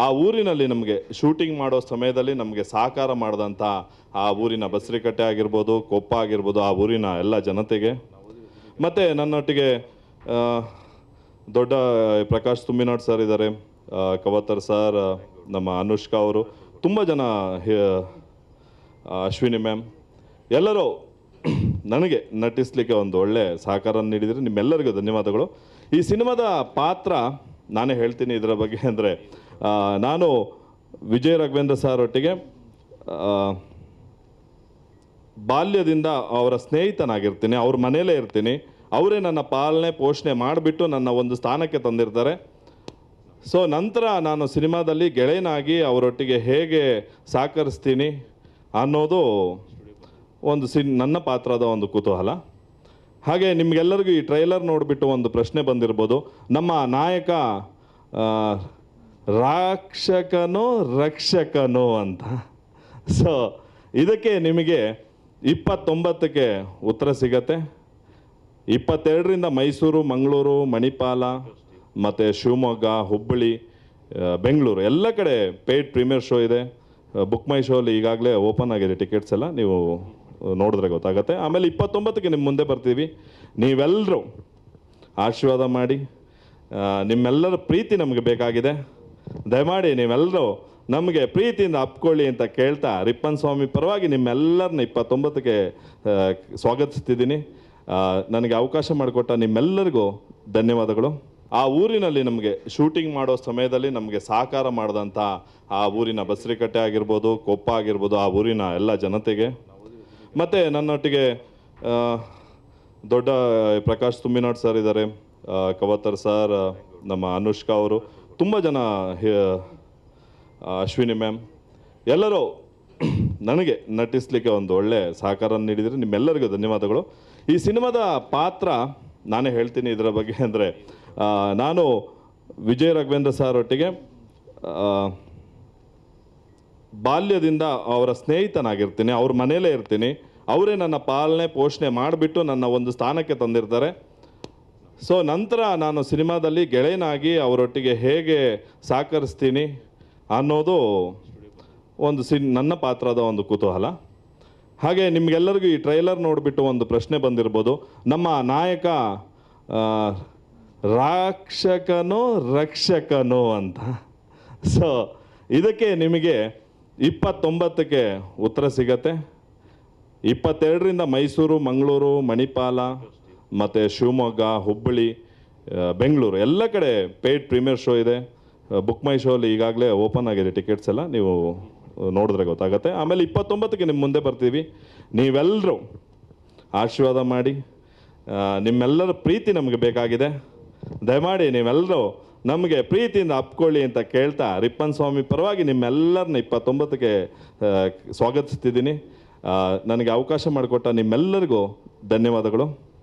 ಆ ಊರಿನಲ್ಲಿ ನಮಗೆ ಶೂಟಿಂಗ್ ಮಾಡೋ ಸಮಯದಲ್ಲಿ ನಮಗೆ ಸಹಕಾರ ಮಾಡಿದಂಥ ಆ ಊರಿನ ಬಸರಿಕಟ್ಟೆ ಆಗಿರ್ಬೋದು, ಕೊಪ್ಪ ಆಗಿರ್ಬೋದು, ಆ ಊರಿನ ಎಲ್ಲ ಜನತೆಗೆ. ಮತ್ತು ನನ್ನೊಟ್ಟಿಗೆ ದೊಡ್ಡ ಪ್ರಕಾಶ್ ತುಂಬಿನಾಡ್ ಸರ್ ಇದ್ದಾರೆ ಕವತರ್ ಸರ್ ನಮ್ಮ ಅನುಷ್ಕಾ ಅವರು, ತುಂಬ ಜನ ಅಶ್ವಿನಿ ಮ್ಯಾಮ್, ಎಲ್ಲರೂ ನನಗೆ ನಟಿಸಲಿಕ್ಕೆ ಒಂದು ಒಳ್ಳೆ ಸಹಕಾರ ನೀಡಿದರೆ. ನಿಮ್ಮೆಲ್ಲರಿಗೂ ಧನ್ಯವಾದಗಳು. ಈ ಸಿನಿಮಾದ ಪಾತ್ರ ನಾನೇ ಹೇಳ್ತೀನಿ ಇದರ ಬಗ್ಗೆ ಅಂದರೆ ನಾನು ವಿಜಯ ರಾಘವೇಂದ್ರ ಸರ್ ಒಟ್ಟಿಗೆ ಬಾಲ್ಯದಿಂದ ಅವರ ಸ್ನೇಹಿತನಾಗಿರ್ತೀನಿ, ಅವ್ರ ಮನೆಯಲ್ಲೇ ಇರ್ತೀನಿ, ಅವರೇ ನನ್ನ ಪಾಲನೆ, ಪೋಷಣೆ ಮಾಡಿಬಿಟ್ಟು ನನ್ನ ಒಂದು ಸ್ಥಾನಕ್ಕೆ ತಂದಿರ್ತಾರೆ. ಸೊ ನಂತರ ನಾನು ಸಿನಿಮಾದಲ್ಲಿ ಗೆಳೆಯನಾಗಿ ಅವರೊಟ್ಟಿಗೆ ಹೇಗೆ ಸಹಕರಿಸ್ತೀನಿ ಅನ್ನೋದು ಒಂದು ಸಿನ್, ನನ್ನ ಪಾತ್ರದ ಒಂದು ಕುತೂಹಲ. ಹಾಗೆ ನಿಮಗೆಲ್ಲರಿಗೂ ಈ ಟ್ರೈಲರ್ ನೋಡಿಬಿಟ್ಟು ಒಂದು ಪ್ರಶ್ನೆ ಬಂದಿರ್ಬೋದು. ನಮ್ಮ ನಾಯಕ ರಾಕ್ಷಕನೋ ರಕ್ಷಕನೋ ಅಂತ. ಸೊ ಇದಕ್ಕೆ ನಿಮಗೆ ಇಪ್ಪತ್ತೊಂಬತ್ತಕ್ಕೆ ಉತ್ತರ ಸಿಗತ್ತೆ. ಇಪ್ಪತ್ತೆರಡರಿಂದ ಮೈಸೂರು, ಮಂಗಳೂರು, ಮಣಿಪಾಲ ಮತ್ತು ಶಿವಮೊಗ್ಗ, ಹುಬ್ಬಳ್ಳಿ ಬೆಂಗಳೂರು ಎಲ್ಲ ಕಡೆ ಪೇಯ್ಡ್ ಪ್ರೀಮಿಯರ್ ಶೋ ಇದೆ. ಬುಕ್ ಮೈ ಶೋಲ್ಲಿ ಈಗಾಗಲೇ ಓಪನ್ ಆಗಿದೆ ಟಿಕೆಟ್ಸ್ ಎಲ್ಲ. ನೀವು ನೋಡಿದ್ರೆ ಗೊತ್ತಾಗುತ್ತೆ. ಆಮೇಲೆ ಇಪ್ಪತ್ತೊಂಬತ್ತಕ್ಕೆ ನಿಮ್ಮ ಮುಂದೆ ಬರ್ತೀವಿ. ನೀವೆಲ್ಲರೂ ಆಶೀರ್ವಾದ ಮಾಡಿ ನಿಮ್ಮೆಲ್ಲರ ಪ್ರೀತಿ ನಮಗೆ ಬೇಕಾಗಿದೆ. ದಯಮಾಡಿ ನೀವೆಲ್ಲರೂ ನಮಗೆ ಪ್ರೀತಿಯಿಂದ ಅಪ್ಕೊಳ್ಳಿ ಅಂತ ಕೇಳ್ತಾ ರಿಪ್ಪನ್ ಸ್ವಾಮಿ ಪರವಾಗಿ ನಿಮ್ಮೆಲ್ಲರನ್ನ ಇಪ್ಪತ್ತೊಂಬತ್ತಕ್ಕೆ ಸ್ವಾಗತಿಸ್ತಿದ್ದೀನಿ. ನನಗೆ ಅವಕಾಶ ಮಾಡಿಕೊಟ್ಟ ನಿಮ್ಮೆಲ್ಲರಿಗೂ ಧನ್ಯವಾದಗಳು. ಆ ಊರಿನಲ್ಲಿ ನಮಗೆ ಶೂಟಿಂಗ್ ಮಾಡೋ ಸಮಯದಲ್ಲಿ ನಮಗೆ ಸಹಕಾರ ಮಾಡಿದಂಥ ಆ ಊರಿನ ಬಸರಿಕಟ್ಟೆ ಆಗಿರ್ಬೋದು, ಕೊಪ್ಪ ಆಗಿರ್ಬೋದು, ಆ ಊರಿನ ಎಲ್ಲ ಜನತೆಗೆ. ಮತ್ತು ನನ್ನೊಟ್ಟಿಗೆ ದೊಡ್ಡ ಪ್ರಕಾಶ್ ತುಂಬಿನಾಡ್ ಸರ್ ಇದ್ದಾರೆ. ಕವತರ್ ಸರ್ ನಮ್ಮ ಅನುಷ್ಕಾ ಅವರು. ತುಂಬ ಜನ ಅಶ್ವಿನಿ ಮ್ಯಾಮ್, ಎಲ್ಲರೂ ನನಗೆ ನಟಿಸಲಿಕ್ಕೆ ಒಂದು ಒಳ್ಳೆ ಸಹಕಾರ ನೀಡಿದರೆ. ನಿಮ್ಮೆಲ್ಲರಿಗೂ ಧನ್ಯವಾದಗಳು. ಈ ಸಿನಿಮಾದ ಪಾತ್ರ ನಾನೇ ಹೇಳ್ತೀನಿ ಇದರ ಬಗ್ಗೆ ಅಂದರೆ ನಾನು ವಿಜಯ್ ರಾಘವೇಂದ್ರ ಸರ್ ಒಟ್ಟಿಗೆ ಬಾಲ್ಯದಿಂದ ಅವರ ಸ್ನೇಹಿತನಾಗಿರ್ತೀನಿ. ಅವ್ರ ಮನೆಯಲ್ಲೇ ಇರ್ತೀನಿ. ಅವರೇ ನನ್ನ ಪಾಲನೆ ಪೋಷಣೆ ಮಾಡಿಬಿಟ್ಟು ನನ್ನ ಒಂದು ಸ್ಥಾನಕ್ಕೆ ತಂದಿರ್ತಾರೆ. ಸೊ ನಂತರ ನಾನು ಸಿನಿಮಾದಲ್ಲಿ ಗೆಳೆಯನಾಗಿ ಅವರೊಟ್ಟಿಗೆ ಹೇಗೆ ಸಹಕರಿಸ್ತೀನಿ ಅನ್ನೋದು ಒಂದು ಸಿನ್, ನನ್ನ ಪಾತ್ರದ ಒಂದು ಕುತೂಹಲ. ಹಾಗೆ ನಿಮಗೆಲ್ಲರಿಗೂ ಈ ಟ್ರೈಲರ್ ನೋಡಿಬಿಟ್ಟು ಒಂದು ಪ್ರಶ್ನೆ ಬಂದಿರ್ಬೋದು. ನಮ್ಮ ನಾಯಕ ರಾಕ್ಷಕನೋ ರಕ್ಷಕನೋ ಅಂತ. ಸೊ ಇದಕ್ಕೆ ನಿಮಗೆ ಇಪ್ಪತ್ತೊಂಬತ್ತಕ್ಕೆ ಉತ್ತರ ಸಿಗತ್ತೆ. ಇಪ್ಪತ್ತೆರಡರಿಂದ ಮೈಸೂರು, ಮಂಗಳೂರು, ಮಣಿಪಾಲ ಮತ್ತು ಶಿವಮೊಗ್ಗ, ಹುಬ್ಬಳ್ಳಿ ಬೆಂಗಳೂರು ಎಲ್ಲ ಕಡೆ ಪೇಯ್ಡ್ ಪ್ರೀಮಿಯರ್ ಶೋ ಇದೆ. ಬುಕ್ ಮೈ ಶೋಲಿ ಈಗಾಗಲೇ ಓಪನ್ ಆಗಿದೆ ಟಿಕೆಟ್ಸ್ ಎಲ್ಲ. ನೀವು ನೋಡಿದ್ರೆ ಗೊತ್ತಾಗುತ್ತೆ. ಆಮೇಲೆ ಇಪ್ಪತ್ತೊಂಬತ್ತಕ್ಕೆ ನಿಮ್ಮ ಮುಂದೆ ಬರ್ತೀವಿ. ನೀವೆಲ್ಲರೂ ಆಶೀರ್ವಾದ ಮಾಡಿ ನಿಮ್ಮೆಲ್ಲರ ಪ್ರೀತಿ ನಮಗೆ ಬೇಕಾಗಿದೆ. ದಯಮಾಡಿ ನೀವೆಲ್ಲರೂ ನಮಗೆ ಪ್ರೀತಿಯಿಂದ ಅಪ್ಕೊಳ್ಳಿ ಅಂತ ಕೇಳ್ತಾ ರಿಪ್ಪನ್ ಸ್ವಾಮಿ ಪರವಾಗಿ ನಿಮ್ಮೆಲ್ಲರನ್ನ ಇಪ್ಪತ್ತೊಂಬತ್ತಕ್ಕೆ ಸ್ವಾಗತಿಸ್ತಿದ್ದೀನಿ. ನನಗೆ ಅವಕಾಶ ಮಾಡಿಕೊಟ್ಟ ನಿಮ್ಮೆಲ್ಲರಿಗೂ ಧನ್ಯವಾದಗಳು.